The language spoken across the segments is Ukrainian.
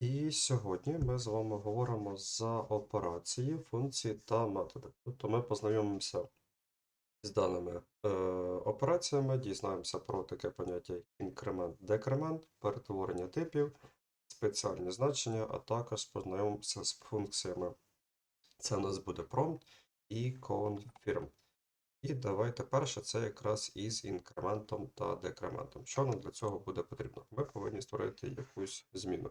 І сьогодні ми з вами говоримо за операції, функції та методи. Тобто ми познайомимося з даними е, операціями, дізнаємося про таке поняття як інкремент, декремент, перетворення типів, спеціальні значення, а також познайомимося з функціями. Це у нас буде prompt і confirm. І давайте перше, це якраз із інкрементом та декрементом. Що нам для цього буде потрібно? Ми повинні створити якусь зміну.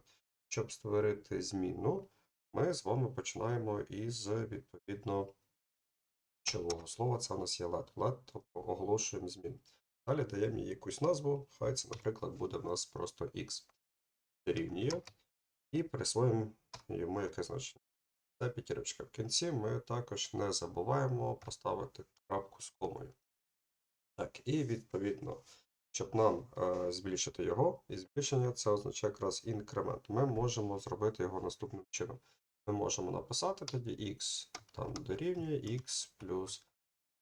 Щоб створити зміну, ми з вами починаємо із відповідно ключового слова. Це у нас є let. Let, тобто оголошуємо зміну. Далі даємо їй якусь назву, хай це, наприклад, буде в нас просто x дорівнює, і присвоїмо йому яке значення. Це п'ятірочка. В кінці ми також не забуваємо поставити крапку з комою. Так, і відповідно, щоб нам е, збільшити його, і збільшення це означає якраз інкремент. Ми можемо зробити його наступним чином. Ми можемо написати тоді x там дорівнює x плюс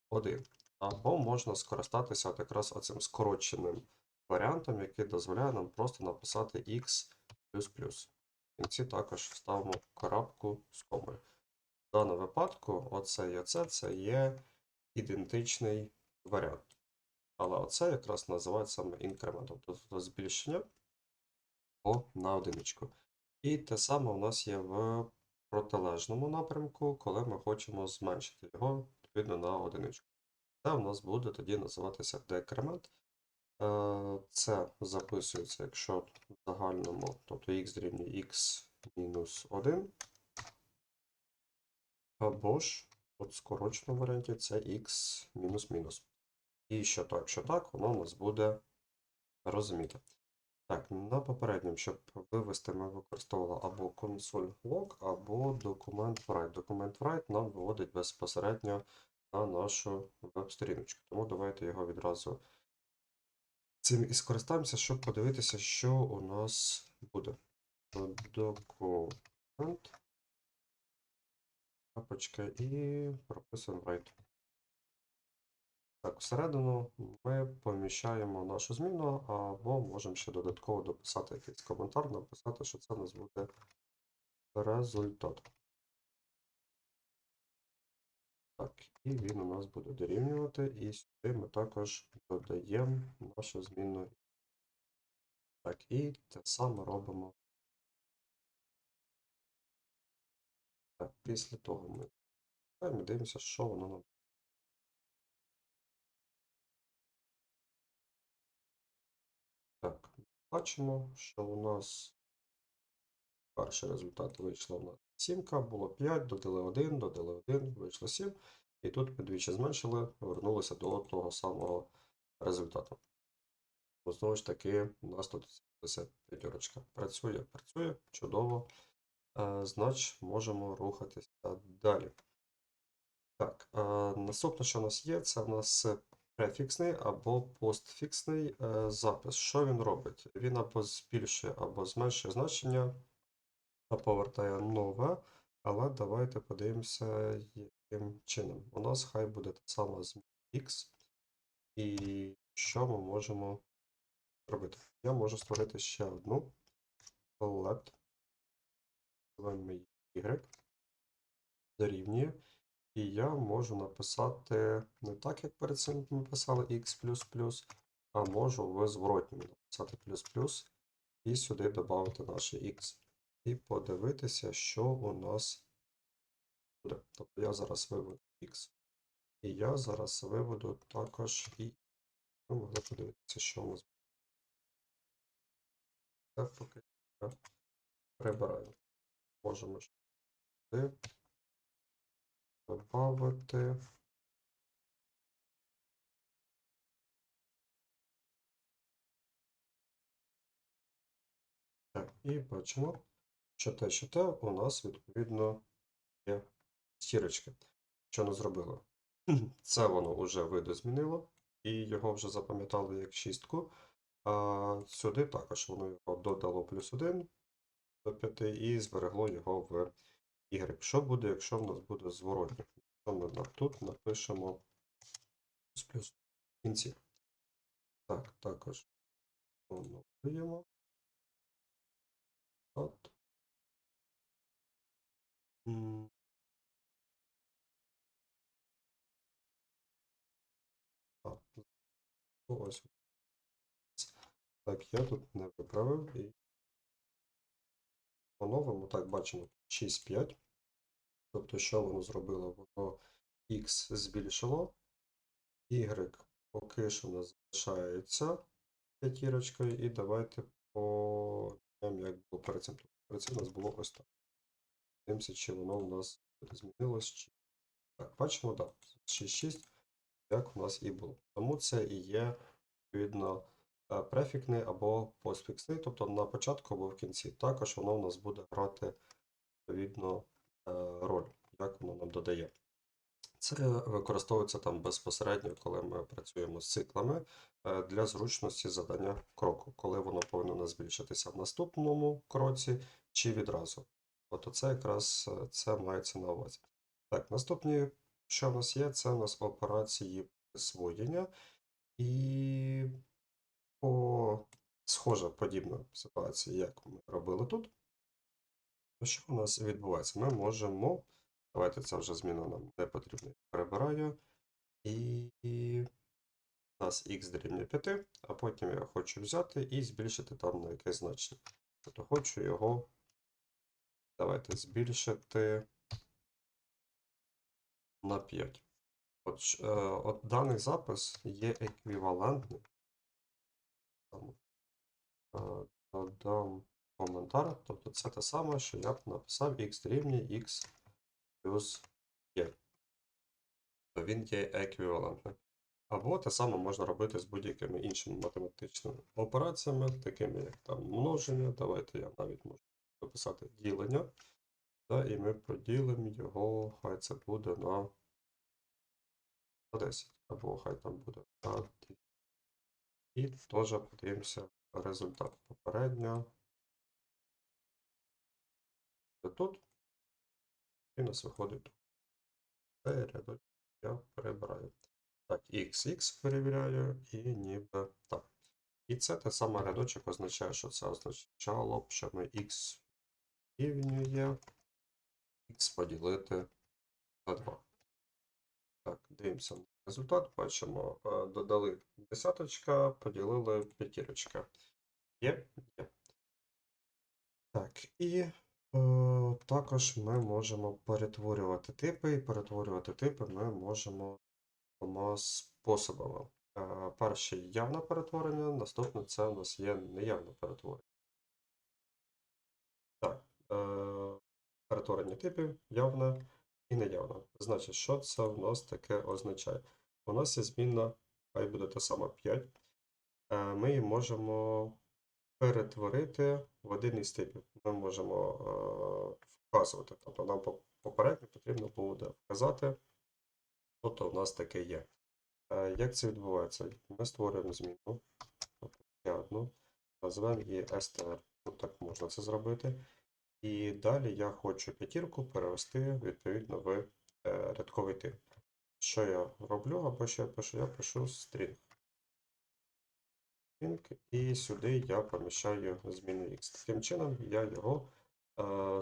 1. Або можна скористатися от якраз оцим скороченим варіантом, який дозволяє нам просто написати x плюс плюс. В кінці також ставимо крапку з комою. В даному випадку, оце і оце це є ідентичний варіант. Але оце якраз називається саме інкрементом, тобто збільшення на одиничку. І те саме у нас є в протилежному напрямку, коли ми хочемо зменшити його відповідно на одиничку. Це у нас буде тоді називатися декремент. Е, Це записується, якщо в загальному, тобто x дорівнює x мінус 1. Або ж, от в скороченому варіанті, це x мінус мінус. І що так, що так, воно у нас буде розуміти. Так, на попередньому, щоб вивести, ми використовували або консоль log, або документ write. Документ write нам виводить безпосередньо на нашу веб-сторіночку. Тому давайте його відразу цим і скористаємося, щоб подивитися, що у нас буде. Документ. Крапочка і прописуємо write. Так, всередину ми поміщаємо нашу зміну, або можемо ще додатково дописати якийсь коментар, написати, що це у нас буде результат. Так, і він у нас буде дорівнювати, і сюди ми також додаємо нашу зміну. Так, і те саме робимо. Так, після того ми, дивимося, що воно нам. Бачимо, що у нас перший результат вийшло на 7, було 5, додали 1, додали 1, вийшло 7. І тут ми двічі зменшили, повернулися до того самого результату. Знову ж таки, у нас тут 75 Працює, працює, чудово. Е, Значить, можемо рухатися далі. Так, е, наступне, що у нас є, це у нас префіксний або постфіксний е, запис. Що він робить? Він або збільшує, або зменшує значення, повертає нове. Але давайте подивимося, яким чином. У нас хай буде та сама зміна X. І що ми можемо робити? Я можу створити ще одну її Y. Дорівнює. І я можу написати не так, як перед цим ми писали x, а можу в зворотньому написати плюс-плюс і сюди додати наше x. І подивитися, що у нас буде. Тобто я зараз виведу x. І я зараз виведу також і ми могли подивитися, що у нас буде. Це поки я прибираю. Можемо сюди добавити. Так, і бачимо, що те, що те у нас відповідно є стірочки. Що не зробило? Це воно вже видозмінило, і його вже запам'ятали як шістку. А сюди також воно його додало плюс 1 до 5 і зберегло його в Y. Що буде, якщо в нас буде зворотня? Що ми тут напишемо плюс плюс в кінці. Так, також оновлюємо. От. А, ну, ось. Так, я тут не виправив і поновимо. Так, бачимо 6-5. Тобто, що воно зробило? Воно x збільшило, y поки що у залишається п'ятірочкою, і давайте по як було перед цим. Тобто Перед цим у нас було ось так. Дивимося, чи воно у нас змінилось. Чи... Так, бачимо, так, 6,6, як у нас і було. Тому це і є, відповідно, е, префікний або постфіксний, тобто на початку або в кінці. Також воно у нас буде грати, відповідно, роль, як воно нам додає. Це використовується там безпосередньо, коли ми працюємо з циклами е, для зручності задання кроку, коли воно повинно збільшитися в наступному кроці чи відразу. От оце якраз е, це мається на увазі. Так, наступні, що в нас є, це у нас операції присвоєння. І по схожа подібна ситуація, як ми робили тут. То що у нас відбувається? Ми можемо. Давайте це вже зміна нам не потрібна. Перебираю. І у нас х дорівнює 5, а потім я хочу взяти і збільшити там на якесь значення. Тобто хочу його. Давайте збільшити на 5. От, е, от даний запис є еквівалентним. Там, е, Додам коментар. Тобто це те саме, що я б написав x дорівнює x плюс є. То він є еквівалентним. Або те саме можна робити з будь-якими іншими математичними операціями, такими як там множення. Давайте я навіть можу написати ділення. Та, і ми поділимо його, хай це буде на на 10, або хай там буде на 2. І теж подивимося результат попередньо. Тут. І у нас виходить тут. Цей я перебираю. Так, XX перевіряю, і ніби так. І це те саме рядочок означає, що це означало б, що ми x рівнює x поділити на 2. Так, дивимося результат. Бачимо, е, додали десяточка, поділили п'ятірочка. Є? Є. Так, і також ми можемо перетворювати типи, і перетворювати типи ми можемо двома способами. Е, перший явне перетворення, наступне це у нас є неявне перетворення. Так, е, перетворення типів явне і неявне. Значить, що це в нас таке означає? У нас є змінна, хай буде те саме 5. Е, ми її можемо перетворити в один із типів. Ми можемо е, вказувати. Тобто нам попередньо потрібно буде вказати, тобто у нас таке є. Е, Як це відбувається? Ми створюємо зміну, тобто одну, назвемо її str. Тут так можна це зробити. І далі я хочу п'ятірку перевести відповідно в е, рядковий тип. Що я роблю, або що я пишу? Я пишу string. І сюди я поміщаю зміну x. Таким чином я його е,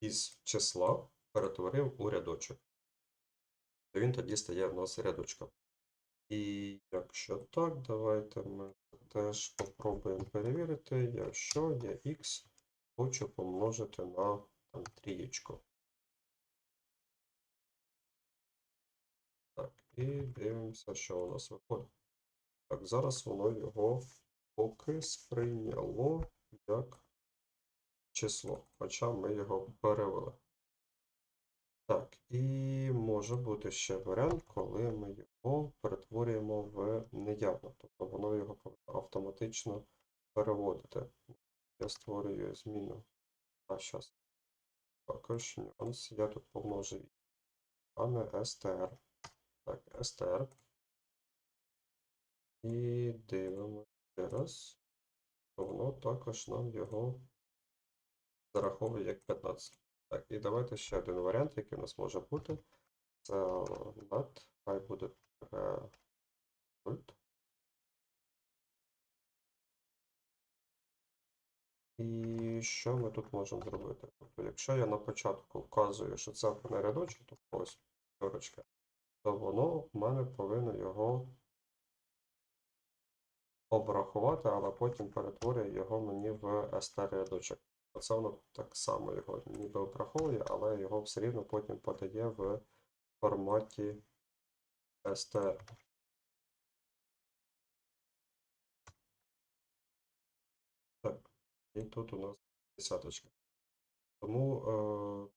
із числа перетворив у рядочок. То він тоді стає в нас рядочком. І якщо так, давайте ми теж попробуємо перевірити, якщо я x хочу помножити на там, трієчку. Так, і дивимося, що у нас виходить. Так, зараз воно його поки сприйняло як число, хоча ми його перевели. Так, і може бути ще варіант, коли ми його перетворюємо в неявне. Тобто воно його автоматично переводити. Я створюю зміну. А зараз також нюанс. Я тут помножив, а не str. Так, str. І дивимося раз. Воно також нам його зараховує як 15. Так, і давайте ще один варіант, який у нас може бути. Це nat, хай буде result. І що ми тут можемо зробити? Тобто, якщо я на початку вказую, що це не рядочок, тобто ось п'ятерочка, то воно в мене повинно його обрахувати, але потім перетворює його мені в st рядочок. Оце воно так само його ніби обраховує, але його все рівно потім подає в форматі str. Так, і тут у нас десяточка. Тому е,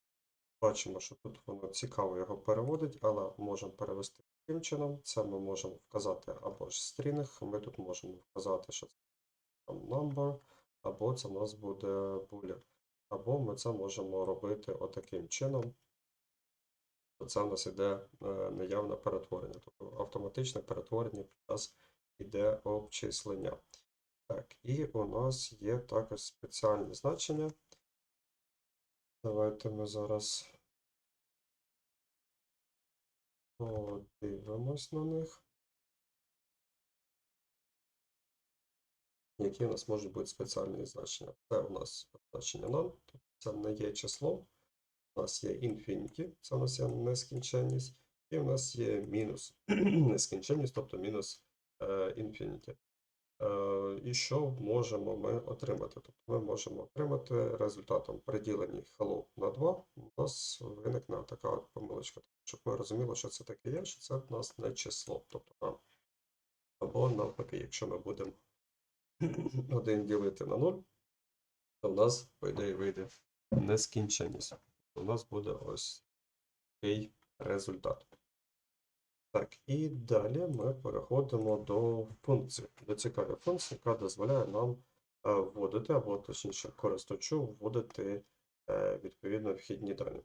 бачимо, що тут воно цікаво його переводить, але можемо перевести таким чином. Це ми можемо вказати або ж стрінг, ми тут можемо вказати, що це там number, або це в нас буде boolean. Або ми це можемо робити отаким чином. Це у нас іде е, неявне перетворення, тобто автоматичне перетворення під час іде обчислення. Так, і у нас є також спеціальні значення. Давайте ми зараз подивимось на них. Які у нас можуть бути спеціальні значення? Це у нас значення none, тобто це не є число. У нас є infinity, це у нас є нескінченність, і у нас є мінус нескінченність, тобто мінус е. Е, І що можемо ми отримати? Тобто ми можемо отримати результатом при діленні hello на 2, у нас виникне така помилочка, щоб ми розуміли, що це таке є, що це в нас не число. Тобто. Або навпаки, якщо ми будемо 1 ділити на 0, то в нас, по ідеї, вийде нескінченність. У нас буде ось такий результат. Так, і далі ми переходимо до функції, до цікавої функції, яка дозволяє нам е, вводити, або точніше користувачу вводити е, відповідно вхідні дані.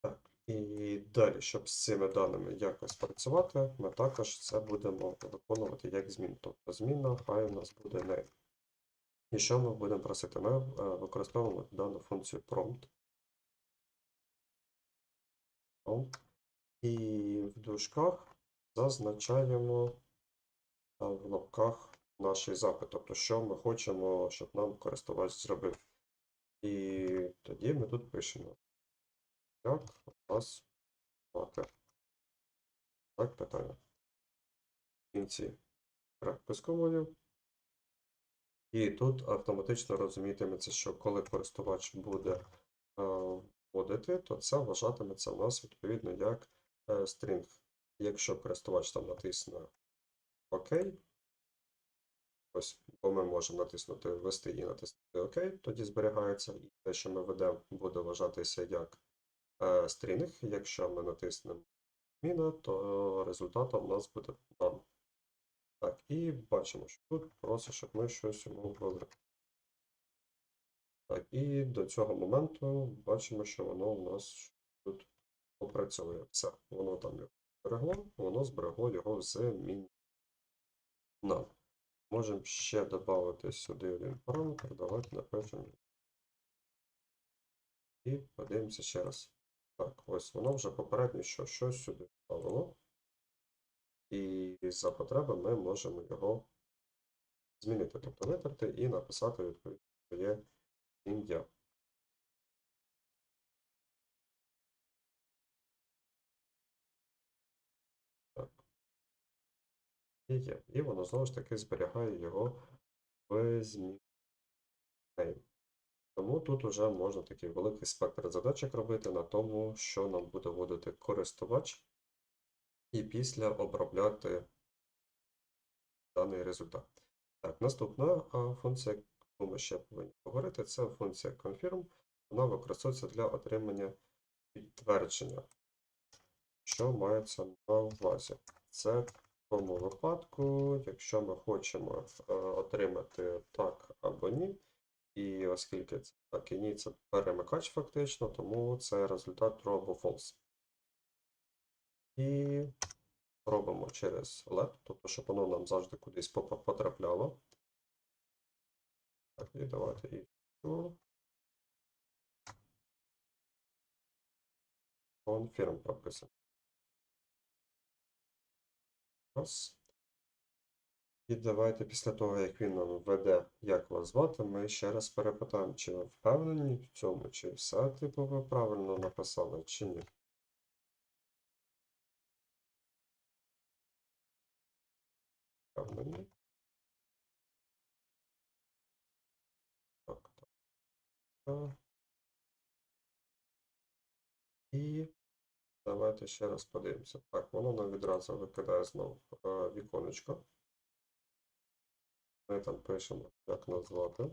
Так, і далі, щоб з цими даними якось працювати, ми також це будемо виконувати як змін. Тобто зміна хай у нас буде name. І що ми будемо просити? Ми е, використовуємо дану функцію prompt. prompt. І в дужках зазначаємо в лапках наш запит, тобто, що ми хочемо, щоб нам користувач зробив. І тоді ми тут пишемо, як у нас мати. Так, питання. В кінці переписковою. І тут автоматично розумітиметься, що коли користувач буде вводити, то це вважатиметься у нас відповідно як е, стрінг. Якщо користувач там натисне ОК, ось, бо ми можемо натиснути ввести і натиснути ОК, тоді зберігається, і те, що ми ведемо, буде вважатися як е, стрінг. Якщо ми натиснемо зміна, то результатом у нас буде none. Так, і бачимо, що тут просить, щоб ми щось йому ввели. Так, і до цього моменту бачимо, що воно у нас тут опрацьовує. Все, воно там його зберегло, воно зберегло його з мін. Можемо ще додати сюди один параметр. Давайте напишемо. І подивимося ще раз. Так, ось воно вже попередньо що щось сюди вставило. І за потреби ми можемо його змінити, тобто витерти і написати відповідно своє ім'я. Є. І воно знову ж таки зберігає його в зміні. Тому тут вже можна такий великий спектр задачок робити на тому, що нам буде вводити користувач, і після обробляти даний результат. Так, наступна функція, яку ми ще повинні говорити, це функція confirm. Вона використовується для отримання підтвердження. Що мається на увазі? Це тому випадку, якщо ми хочемо е, отримати так або ні. І оскільки це так і ні, це перемикач фактично, тому це результат true або false. І робимо через LED, тобто, щоб воно нам завжди кудись потрапляло. Так, і давайте і. Confirm прописано нас. І давайте після того, як він нам введе, як вас звати, ми ще раз перепитаємо, чи ви впевнені в цьому, чи все типу ви правильно написали, чи ні. Впевнені. Так, так. І давайте ще раз подивимося. Так, воно нам відразу викидає знову е, віконечко. Ми там пишемо, як назвати.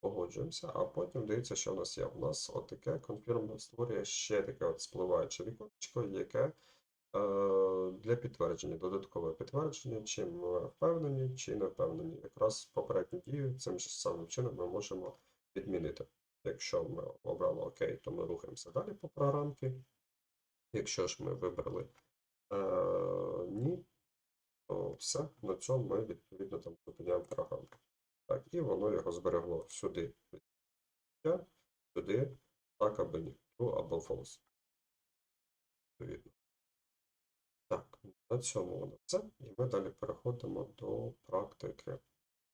Погоджуємося, а потім дивіться, що в нас є. У нас отаке confirm створює ще таке от спливаюче віконечко, яке е, для підтвердження, додаткове підтвердження, чи ми впевнені, чи не впевнені. Якраз попередню дію цим же самим чином ми можемо відмінити. Якщо ми обрали ОК, то ми рухаємося далі по програмці. Якщо ж ми вибрали е, ні, то все, на цьому ми відповідно там зупиняємо програмку. Так, і воно його зберегло сюди, сюди, так або ні, true або false. Відповідно. Так, на цьому воно все. І ми далі переходимо до практики.